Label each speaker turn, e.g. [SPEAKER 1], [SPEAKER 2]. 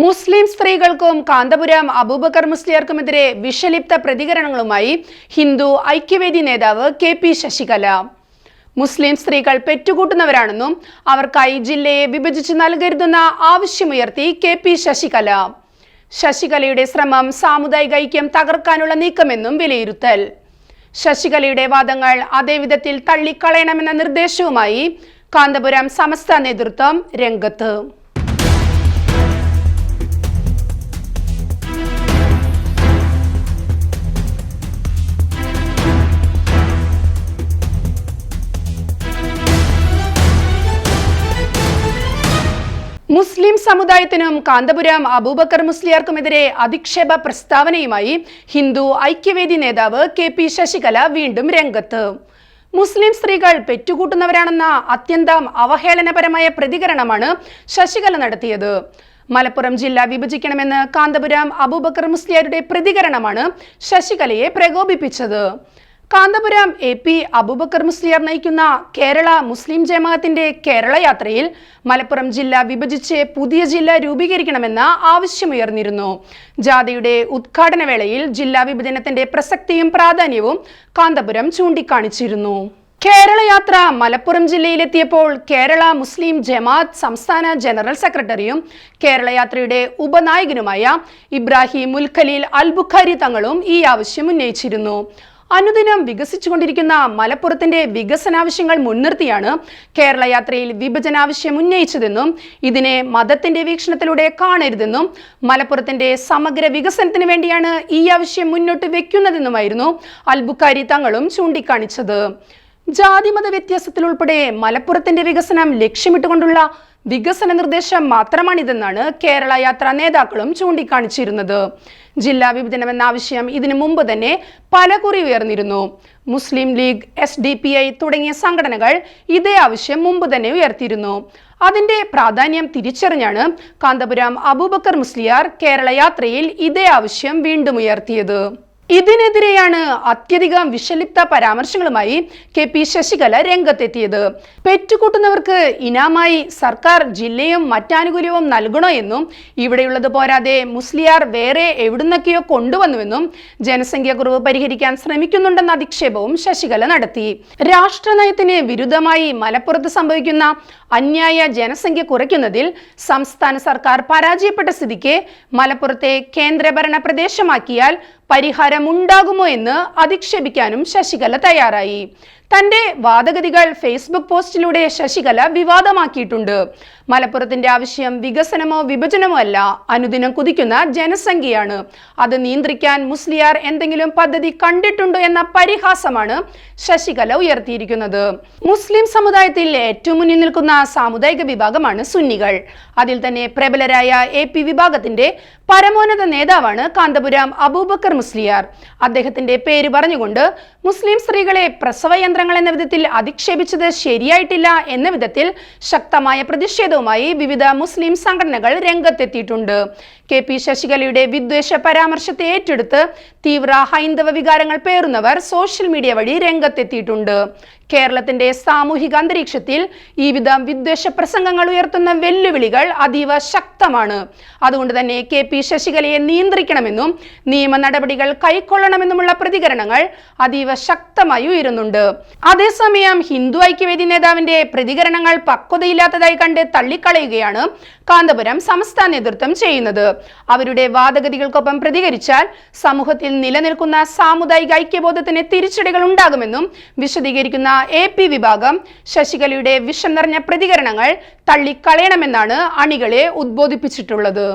[SPEAKER 1] മുസ്ലിം സ്ത്രീകൾക്കും കാന്തപുരം അബൂബക്കർ മുസ്ലിയാർക്കുമെതിരെ വിഷലിപ്ത പ്രതികരണങ്ങളുമായി ഹിന്ദു ഐക്യവേദി നേതാവ് K P Sasikala. മുസ്ലിം സ്ത്രീകൾ പെറ്റുകൂട്ടുന്നവരാണെന്നും അവർക്കായി ജില്ലയെ വിഭജിച്ച് നൽകരുതെന്ന ആവശ്യമുയർത്തി കെ പി ശശികല. ശശികലയുടെ ശ്രമം സാമുദായിക ഐക്യം തകർക്കാനുള്ള നീക്കമെന്നും വിലയിരുത്തൽ. ശശികലയുടെ വാദങ്ങൾ അതേവിധത്തിൽ തള്ളിക്കളയണമെന്ന നിർദ്ദേശവുമായി കാന്തപുരം സമസ്ത നേതൃത്വം രംഗത്ത്. മുസ്ലിം സമുദായത്തിനും കാന്തപുരം അബൂബക്കർ മുസ്ലിയാർക്കുമെതിരെ അധിക്ഷേപ പ്രസ്താവനയുമായി ഹിന്ദു ഐക്യവേദി നേതാവ് കെ പി ശശികല വീണ്ടും രംഗത്ത്. മുസ്ലിം സ്ത്രീകൾ പെറ്റുകൂട്ടുന്നവരാണെന്ന അത്യന്തം അവഹേളനപരമായ പ്രതികരണമാണ് ശശികല നടത്തിയത്. മലപ്പുറം ജില്ല വിഭജിക്കണമെന്ന് കാന്തപുരം അബൂബക്കർ മുസ്ലിയാരുടെ പ്രതികരണമാണ് ശശികലയെ പ്രകോപിപ്പിച്ചത്. കാന്തപുരം എ പി അബൂബക്കർ മുസ്ലിയർ നയിക്കുന്ന കേരള മുസ്ലിം ജമാഅത്തിന്റെ കേരള യാത്രയിൽ മലപ്പുറം ജില്ല വിഭജിച്ച് പുതിയ ജില്ല രൂപീകരിക്കണമെന്ന ആവശ്യമുയർന്നിരുന്നു. ജാഥയുടെ ഉദ്ഘാടന വേളയിൽ ജില്ലാ വിഭജനത്തിന്റെ പ്രസക്തിയും പ്രാധാന്യവും കാന്തപുരം ചൂണ്ടിക്കാണിച്ചിരുന്നു. കേരള യാത്ര മലപ്പുറം ജില്ലയിലെത്തിയപ്പോൾ കേരള മുസ്ലിം ജമാഅത്ത് സംസ്ഥാന ജനറൽ സെക്രട്ടറിയും കേരള യാത്രയുടെ ഉപനായകനുമായ ഇബ്രാഹിം മുൽഖലീൽ അൽബുഖാരി തങ്ങളും ഈ ആവശ്യം ഉന്നയിച്ചിരുന്നു. അനുദിനം വികസിച്ചുകൊണ്ടിരിക്കുന്ന മലപ്പുറത്തിന്റെ വികസനാവശ്യങ്ങൾ മുൻനിർത്തിയാണ് കേരള യാത്രയിൽ വിഭജനാവശ്യം ഉന്നയിച്ചതെന്നും ഇതിനെ മതത്തിന്റെ വീക്ഷണത്തിലൂടെ കാണരുതെന്നും മലപ്പുറത്തിന്റെ സമഗ്ര വികസനത്തിന് വേണ്ടിയാണ് ഈ ആവശ്യം മുന്നോട്ട് വെക്കുന്നതെന്നുമായിരുന്നു അൽബുക്കാരി തങ്ങളും ചൂണ്ടിക്കാണിച്ചത്. ജാതിമത വ്യത്യാസത്തിലുൾപ്പെടെ മലപ്പുറത്തിന്റെ വികസനം ലക്ഷ്യമിട്ടുകൊണ്ടുള്ള വികസന നിർദ്ദേശം മാത്രമാണിതെന്നാണ് കേരള യാത്രാ നേതാക്കളും ചൂണ്ടിക്കാണിച്ചിരുന്നത്. ജില്ലാ വിഭജനം എന്ന ആവശ്യം ഇതിനു മുമ്പ് തന്നെ പലകുറി ഉയർന്നിരുന്നു. Muslim League S D P I തുടങ്ങിയ സംഘടനകൾ ഇതേ ആവശ്യം മുമ്പ് തന്നെ ഉയർത്തിയിരുന്നു. അതിന്റെ പ്രാധാന്യം തിരിച്ചറിഞ്ഞാണ് കാന്തപുരം അബൂബക്കർ മുസ്ലിയാർ കേരള യാത്രയിൽ ഇതേ ആവശ്യം വീണ്ടും ഉയർത്തിയത്. ഇതിനെതിരെയാണ് അത്യധികം വിഷലിപ്ത പരാമർശങ്ങളുമായി കെ പി ശശികല രംഗത്തെത്തിയത്. പെറ്റുകൂട്ടുന്നവർക്ക് ഇനാമായി സർക്കാർ ജില്ലയും മറ്റാനുകൂല്യവും നൽകണോ എന്നും ഇവിടെയുള്ളത് പോരാതെ മുസ്ലിയാർ വേറെ എവിടുന്നൊക്കെയോ കൊണ്ടുവന്നുവെന്നും ജനസംഖ്യ കുറവ് പരിഹരിക്കാൻ ശ്രമിക്കുന്നുണ്ടെന്ന അധിക്ഷേപവും ശശികല നടത്തി. രാഷ്ട്രനയത്തിന് വിരുദ്ധമായി മലപ്പുറത്ത് സംഭവിക്കുന്ന അന്യായ ജനസംഖ്യ കുറയ്ക്കുന്നതിൽ സംസ്ഥാന സർക്കാർ പരാജയപ്പെട്ട സ്ഥിതിക്ക് മലപ്പുറത്തെ കേന്ദ്രഭരണ പ്രദേശമാക്കിയാൽ പരിഹാരമുണ്ടാകുമോ എന്ന് അധിക്ഷേപിക്കാനും ശശികല തയ്യാറായി. തന്റെ വാദഗതികൾ ഫേസ്ബുക്ക് പോസ്റ്റിലൂടെ ശശികല വിവാദമാക്കിയിട്ടുണ്ട്. മലപ്പുറത്തിന്റെ ആവശ്യം വികസനമോ വിഭജനമോ അല്ല അനുദിനം കുതിക്കുന്ന ജനസംഖ്യയാണ്. അത് നിയന്ത്രിക്കാൻ മുസ്ലിയാർ എന്തെങ്കിലും പദ്ധതി കണ്ടിട്ടുണ്ടോ എന്ന പരിഹാസമാണ് ശശികല ഉയർത്തിയിരിക്കുന്നത്. മുസ്ലിം സമുദായത്തിൽ ഏറ്റവും മുന്നിൽ നിൽക്കുന്ന സാമുദായിക വിഭാഗമാണ് സുന്നികൾ. അതിൽ തന്നെ പ്രബലരായ എ പി വിഭാഗത്തിന്റെ പരമോന്നത നേതാവാണ് കാന്തപുരം അബൂബക്കർ മുസ്ലിയാർ. അദ്ദേഹത്തിന്റെ പേര് പറഞ്ഞുകൊണ്ട് മുസ്ലിം സ്ത്രീകളെ പ്രസവയന്ത്രങ്ങൾ എന്ന വിധത്തിൽ അധിക്ഷേപിച്ചത് ശരിയായിട്ടില്ല എന്ന വിധത്തിൽ ശക്തമായ പ്രതിഷേധവുമായി വിവിധ മുസ്ലിം സംഘടനകൾ രംഗത്തെത്തിയിട്ടുണ്ട്. കെ പി ശശികലയുടെ വിദ്വേഷ പരാമർശത്തെ ഏറ്റെടുത്ത് തീവ്ര ഹൈന്ദവ വികാരങ്ങൾ പേറുന്നവർ സോഷ്യൽ മീഡിയ വഴി രംഗത്തെത്തിയിട്ടുണ്ട്. കേരളത്തിന്റെ സാമൂഹിക അന്തരീക്ഷത്തിൽ ഈ വിധം വിദ്വേഷ പ്രസംഗങ്ങൾ ഉയർത്തുന്ന വെല്ലുവിളികൾ അതീവ ശക്തമാണ്. അതുകൊണ്ട് തന്നെ കെ പി ശശികലയെ നിയന്ത്രിക്കണമെന്നും നിയമ നടപടികൾ കൈക്കൊള്ളണമെന്നുമുള്ള പ്രതികരണങ്ങൾ അതീവ ശക്തമായി ഉയരുന്നുണ്ട്. അതേസമയം ഹിന്ദു ഐക്യവേദി നേതാവിന്റെ പ്രതികരണങ്ങൾ പക്വതയില്ലാത്തതായി കണ്ട് തള്ളിക്കളയുകയാണ് കാന്തപുരം സംസ്ഥാന നേതൃത്വം ചെയ്യുന്നത്. അവരുടെ വാദഗതികൾക്കൊപ്പം പ്രതികരിച്ചാൽ സമൂഹത്തിൽ നിലനിൽക്കുന്ന സാമുദായിക ഐക്യബോധത്തിന് തിരിച്ചടികൾ ഉണ്ടാകുമെന്നും വിശദീകരിക്കുന്ന എ പി വിഭാഗം ശശികലയുടെ വിഷം നിറഞ്ഞ പ്രതികരണങ്ങൾ തള്ളിക്കളയണമെന്നാണ് അണികളെ ഉദ്ബോധിപ്പിച്ചിട്ടുള്ളത്.